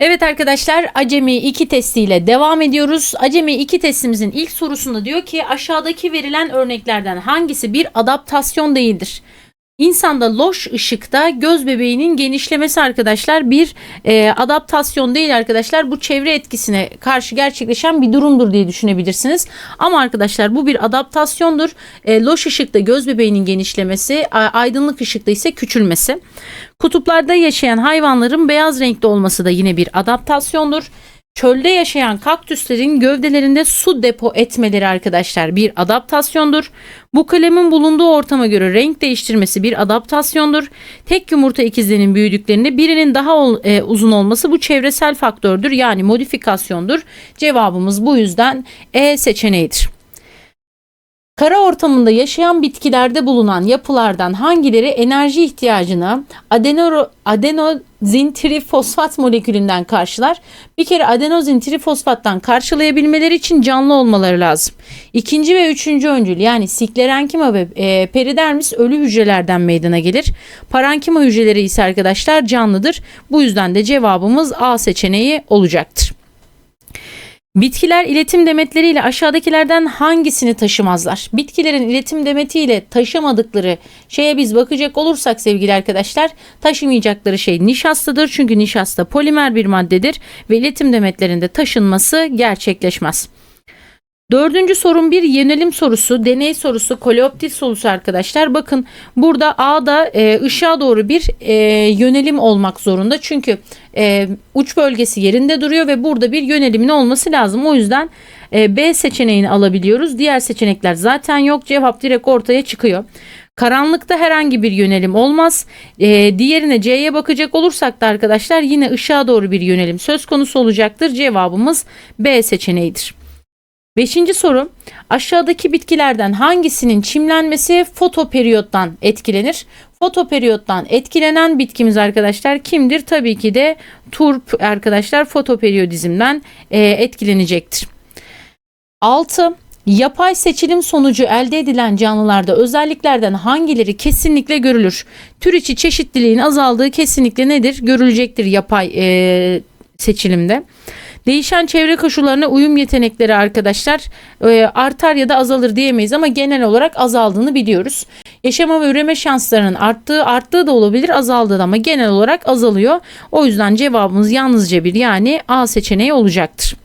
Evet arkadaşlar Acemi 2 testiyle devam ediyoruz. Acemi 2 testimizin ilk sorusunda diyor ki aşağıdaki verilen örneklerden hangisi bir adaptasyon değildir? İnsanda loş ışıkta göz bebeğinin genişlemesi arkadaşlar bir e, adaptasyon değil arkadaşlar. Bu çevre etkisine karşı gerçekleşen bir durumdur diye düşünebilirsiniz. Ama arkadaşlar bu bir adaptasyondur. E, loş ışıkta göz bebeğinin genişlemesi, aydınlık ışıkta ise küçülmesi. Kutuplarda yaşayan hayvanların beyaz renkte olması da yine bir adaptasyondur. Çölde yaşayan kaktüslerin gövdelerinde su depo etmeleri arkadaşlar bir adaptasyondur. Bu kalemin bulunduğu ortama göre renk değiştirmesi bir adaptasyondur. Tek yumurta ikizlerinin büyüdüklerinde birinin daha e, uzun olması bu çevresel faktördür yani modifikasyondur. Cevabımız bu yüzden E seçeneğidir. Kara ortamında yaşayan bitkilerde bulunan yapılardan hangileri enerji ihtiyacını adenoro, adenozin trifosfat molekülünden karşılar? Bir kere adenozin trifosfattan karşılayabilmeleri için canlı olmaları lazım. İkinci ve üçüncü öncül yani siklerenkima ve e, peridermis ölü hücrelerden meydana gelir. Parankima hücreleri ise arkadaşlar canlıdır. Bu yüzden de cevabımız A seçeneği olacaktır. Bitkiler iletim demetleriyle aşağıdakilerden hangisini taşımazlar? Bitkilerin iletim demetiyle taşımadıkları şeye biz bakacak olursak sevgili arkadaşlar taşımayacakları şey nişastadır. Çünkü nişasta polimer bir maddedir ve iletim demetlerinde taşınması gerçekleşmez. Dördüncü sorun bir yönelim sorusu, deney sorusu, koleoptit sorusu arkadaşlar. Bakın burada A'da e, ışığa doğru bir e, yönelim olmak zorunda. Çünkü e, uç bölgesi yerinde duruyor ve burada bir yönelimin olması lazım. O yüzden e, B seçeneğini alabiliyoruz. Diğer seçenekler zaten yok. Cevap direkt ortaya çıkıyor. Karanlıkta herhangi bir yönelim olmaz. E, diğerine C'ye bakacak olursak da arkadaşlar yine ışığa doğru bir yönelim söz konusu olacaktır. Cevabımız B seçeneğidir. Beşinci soru aşağıdaki bitkilerden hangisinin çimlenmesi fotoperiyottan etkilenir? Fotoperiyottan etkilenen bitkimiz arkadaşlar kimdir? Tabii ki de turp arkadaşlar fotoperiyodizmden e, etkilenecektir. 6. Yapay seçilim sonucu elde edilen canlılarda özelliklerden hangileri kesinlikle görülür? Tür içi çeşitliliğin azaldığı kesinlikle nedir? Görülecektir yapay e, seçilimde. Değişen çevre koşullarına uyum yetenekleri arkadaşlar e, artar ya da azalır diyemeyiz ama genel olarak azaldığını biliyoruz. Yaşama ve üreme şanslarının arttığı arttığı da olabilir azaldığı da ama genel olarak azalıyor. O yüzden cevabımız yalnızca bir yani A seçeneği olacaktır.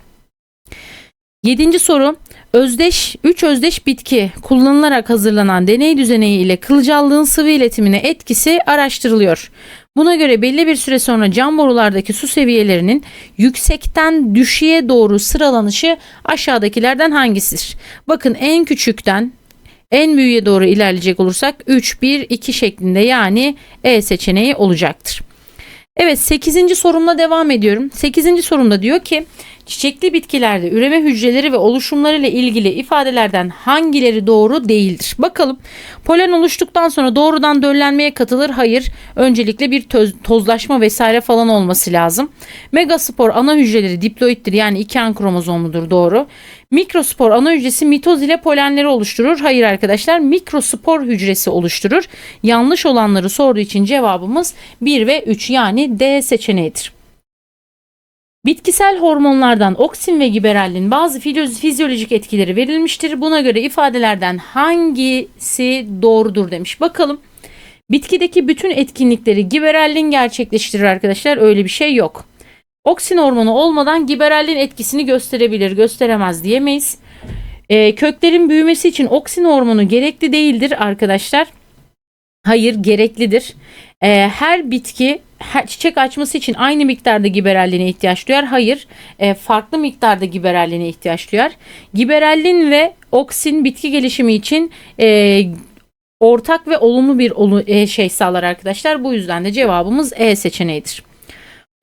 Yedinci soru. Özdeş 3 özdeş bitki kullanılarak hazırlanan deney düzeneği ile kılcallığın sıvı iletimine etkisi araştırılıyor. Buna göre belli bir süre sonra cam borulardaki su seviyelerinin yüksekten düşüğe doğru sıralanışı aşağıdakilerden hangisidir? Bakın en küçükten en büyüğe doğru ilerleyecek olursak 3, 1, 2 şeklinde yani E seçeneği olacaktır. Evet 8. sorumla devam ediyorum. 8. sorumda diyor ki çiçekli bitkilerde üreme hücreleri ve oluşumları ile ilgili ifadelerden hangileri doğru değildir? Bakalım polen oluştuktan sonra doğrudan döllenmeye katılır. Hayır. Öncelikle bir töz- tozlaşma vesaire falan olması lazım. Megaspor ana hücreleri diploittir yani iki an kromozomludur doğru. Mikrospor ana hücresi mitoz ile polenleri oluşturur. Hayır arkadaşlar mikrospor hücresi oluşturur. Yanlış olanları sorduğu için cevabımız 1 ve 3 yani D seçeneğidir. Bitkisel hormonlardan oksin ve giberellin bazı fizyolojik etkileri verilmiştir. Buna göre ifadelerden hangisi doğrudur demiş. Bakalım. Bitkideki bütün etkinlikleri giberellin gerçekleştirir arkadaşlar. Öyle bir şey yok. Oksin hormonu olmadan giberellin etkisini gösterebilir, gösteremez diyemeyiz. Ee, köklerin büyümesi için oksin hormonu gerekli değildir arkadaşlar. Hayır, gereklidir. Ee, her bitki çiçek açması için aynı miktarda giberelline ihtiyaç duyar. Hayır, e, farklı miktarda giberelline ihtiyaç duyar. Giberellin ve oksin bitki gelişimi için e, ortak ve olumlu bir olu, e, şey sağlar arkadaşlar. Bu yüzden de cevabımız E seçeneğidir.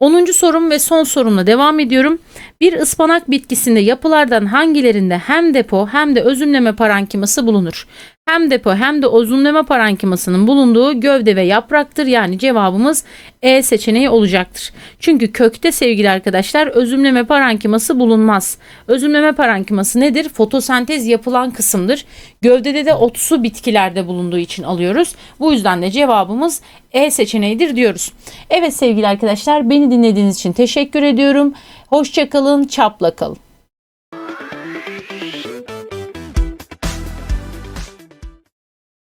10. sorum ve son sorumla devam ediyorum. Bir ıspanak bitkisinde yapılardan hangilerinde hem depo hem de özümleme parenkiması bulunur? Hem depo hem de ozonlama parenkimasının bulunduğu gövde ve yapraktır. Yani cevabımız E seçeneği olacaktır. Çünkü kökte sevgili arkadaşlar özümleme parenkiması bulunmaz. Özümleme parenkiması nedir? Fotosentez yapılan kısımdır. Gövdede de otsu bitkilerde bulunduğu için alıyoruz. Bu yüzden de cevabımız E seçeneğidir diyoruz. Evet sevgili arkadaşlar beni dinlediğiniz için teşekkür ediyorum. Hoşçakalın, çapla kalın.